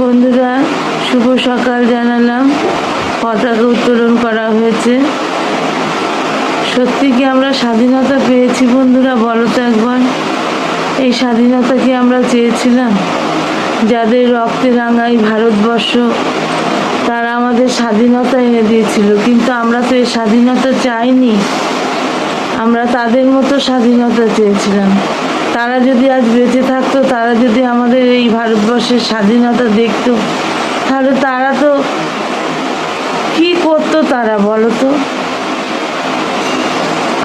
বন্ধুরা, শুভ সকাল জানালাম। পতাকা উত্তোলন করা হয়েছে। সত্যি কি আমরা স্বাধীনতা পেয়েছি বন্ধুরা, বলো তো একবার? এই স্বাধীনতা কি আমরা চেয়েছিলাম? যাদের রক্তে রাঙাই ভারতবর্ষ, তারা আমাদের স্বাধীনতা এনে দিয়েছিল। কিন্তু আমরা তো এই স্বাধীনতা চাইনি। আমরা তাদের মতো স্বাধীনতা চেয়েছিলাম। তারা যদি আজ বেঁচে থাকতো, তারা যদি আমাদের এই ভারতবর্ষের স্বাধীনতা দেখত, তাহলে তারা তো কি করতো তারা বলো তো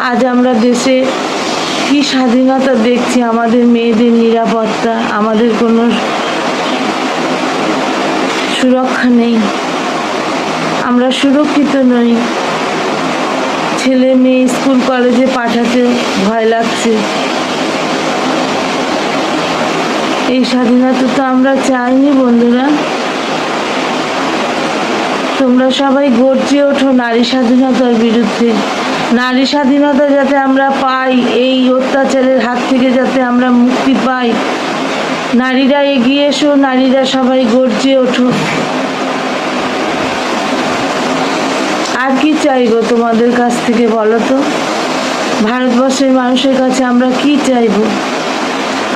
আজ আমরা দেশে কি স্বাধীনতা দেখছি, আমাদের মেয়েদের নিরাপত্তা, আমাদের কোনো সুরক্ষা নেই, আমরা সুরক্ষিত নই। ছেলে মেয়ে স্কুল, কলেজে পাঠাতে ভয় লাগছে। এই স্বাধীনতা তো আমরা চাইনি, বন্ধুরা। তোমরা সবাই গর্জে ওঠো নারী স্বাধীনতার বিরুদ্ধে। নারী স্বাধীনতা যাতে আমরা পাই, এই অত্যাচারের হাত থেকে যাতে আমরা মুক্তি পাই। নারীরা এগিয়ে এসো, নারীরা সবাই গর্জে ওঠো। আর কি চাইব তোমাদের কাছ থেকে বলো তো? ভারতবর্ষের মানুষের কাছে আমরা কি চাইব?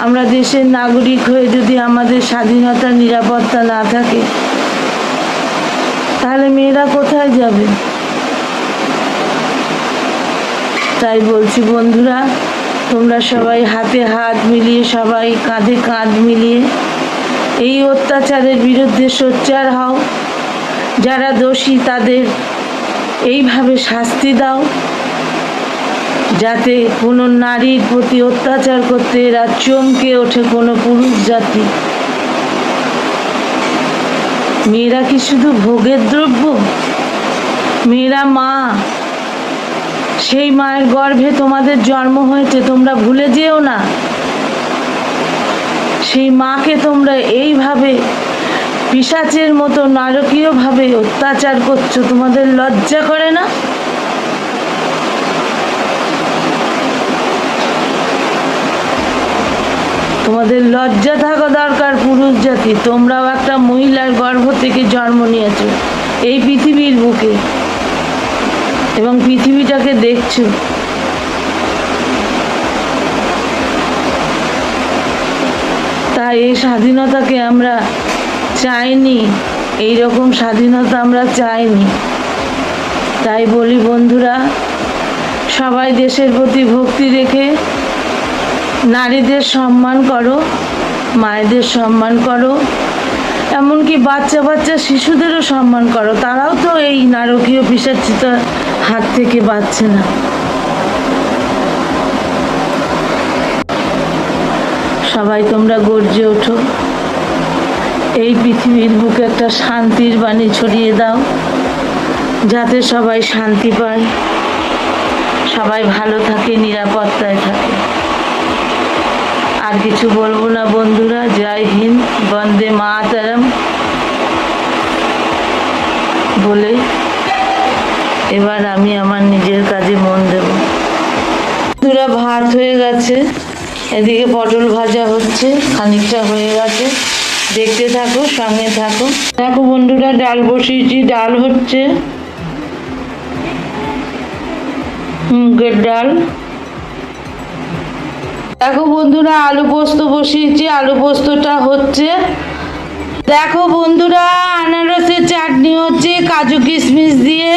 আমরা দেশের নাগরিক হয়ে যদি আমাদের স্বাধীনতা, নিরাপত্তা না থাকে, তাহলে মেয়েরা কোথায় যাবে? তাই বলছি বন্ধুরা, তোমরা সবাই হাতে হাত মিলিয়ে, সবাই কাঁধে কাঁধ মিলিয়ে এই অত্যাচারের বিরুদ্ধে সোচ্চার হও। যারা দোষী, তাদের এইভাবে শাস্তি দাও। যাতে কোনো নারীর প্রতি অত্যাচার করতে এরা চমকে ওঠে কোনো পুরুষ জাতি। মেয়েরা কি শুধু ভোগের দ্রব্য? মেয়েরা মা, সেই মায়ের গর্ভে তোমাদের জন্ম হয়েছে, তোমরা ভুলে যেও না। সেই মাকে তোমরা এইভাবে পিসাচের মতো নারকীয়ভাবে অত্যাচার করছ, তোমাদের লজ্জা করে না? তোমাদের লজ্জা থাকা দরকার, পুরুষ জাতি। তোমরাও একটা মহিলার গর্ভ থেকে জন্ম নিয়েছো এই পৃথিবীর বুকে। এবং পৃথিবীটাকে দেখছ। তাই এই স্বাধীনতাকে আমরা চাইনি এই রকম স্বাধীনতা আমরা চাইনি। তাই বলি বন্ধুরা, সবাই দেশের প্রতি ভক্তি রেখে নারীদের সম্মান করো, মায়েদের সম্মান করো, এমনকি বাচ্চা বাচ্চা শিশুদেরও সম্মান করো। তারাও তো এই নারকীয় পিসাচিতার হাত থেকে বাঁচছে না। সবাই তোমরা গর্জে ওঠো। এই পৃথিবীর বুকে একটা শান্তির বাণী ছড়িয়ে দাও, যাতে সবাই শান্তি পায়। সবাই ভালো থাকে, নিরাপত্তায় থাকে। আর কিছু বলব না বন্ধুরা। জয় হিন্দ, বন্দে মাতারম বলে এবার আমি আমার নিজের কাজে মন দেব। বন্ধুরা, ভাত হয়ে গেছে। এদিকে পটল ভাজা হচ্ছে, খানিকটা হয়ে গেছে। দেখতে থাকো, সঙ্গে থাকো। দেখো বন্ধুরা, ডাল বসিয়েছি, ডাল হচ্ছে। মুগের ডাল। দেখো বন্ধুরা, আলু পোস্ত বসিয়েছি। আলু পোস্তটা হচ্ছে, দেখো বন্ধুরা, আনারসের চাটনি হচ্ছে, কাজু কিশমিশ দিয়ে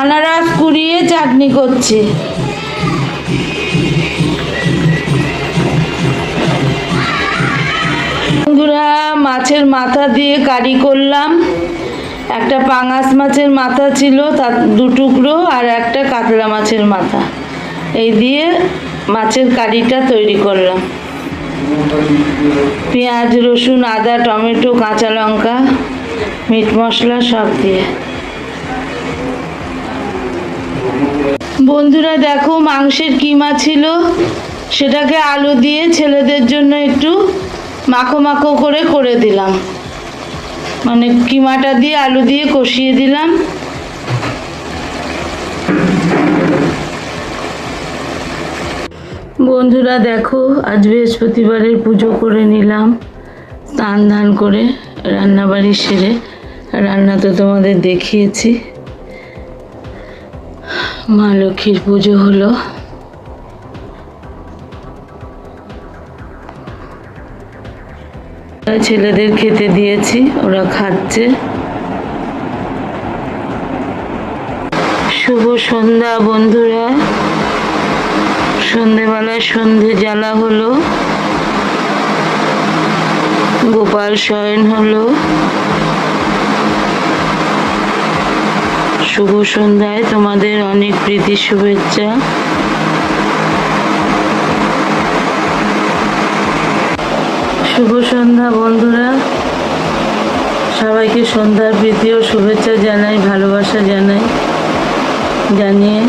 আনারস কুড়িয়ে চাটনি করছে। বন্ধুরা, মাছের মাথা দিয়ে কারি করলাম। একটা পাঙাশ মাছের মাথা ছিল, তার দু টুকরো, আর একটা কাতলা মাছের মাথা। এই দিয়ে মাছের কারিটা তৈরি করলাম। পেঁয়াজ, রসুন, আদা, টমেটো, কাঁচা লঙ্কা, মিট মশলা সব দিয়ে। বন্ধুরা, দেখো মাংসের কিমা ছিল। সেটাকে আলু দিয়ে ছেলেদের জন্য একটু মাখো মাখো করে করে দিলাম। মানে কিমাটা দিয়ে আলু দিয়ে কষিয়ে দিলাম। বন্ধুরা, দেখো, আজ বৃহস্পতিবারের পুজো করে নিলাম। স্নান ধান করে রান্নাবাড়ি সেরে রান্না তো তোমাদের দেখিয়েছি। মা লক্ষ্মীর পুজো হলো। ছেলেদের খেতে দিয়েছি, ওরা খাচ্ছে। শুভ সন্ধ্যা বন্ধুরা। সন্ধেবেলায় সন্ধে জ্বালা হলো। গোপাল শয়ন হলো। শুভ সন্ধ্যায় তোমাদের অনেক প্রীতি শুভেচ্ছা। শুভ সন্ধ্যা বন্ধুরা। সবাইকে সন্ধ্যার প্রীতি ও শুভেচ্ছা জানাই, ভালোবাসা জানাই, জানিয়ে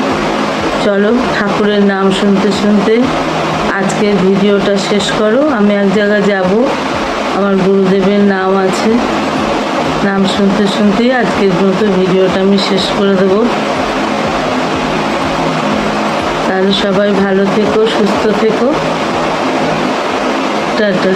চলো, ঠাকুরের নাম শুনতে শুনতে আজকের ভিডিওটা শেষ করো। আমি এক জায়গায় যাব, আমার গুরুদেবের নাম আছে। নাম শুনতে শুনতেই আজকের মতো ভিডিওটা আমি শেষ করে দেবো। তাহলে সবাই ভালো থেকো, সুস্থ থেকো। টাটা।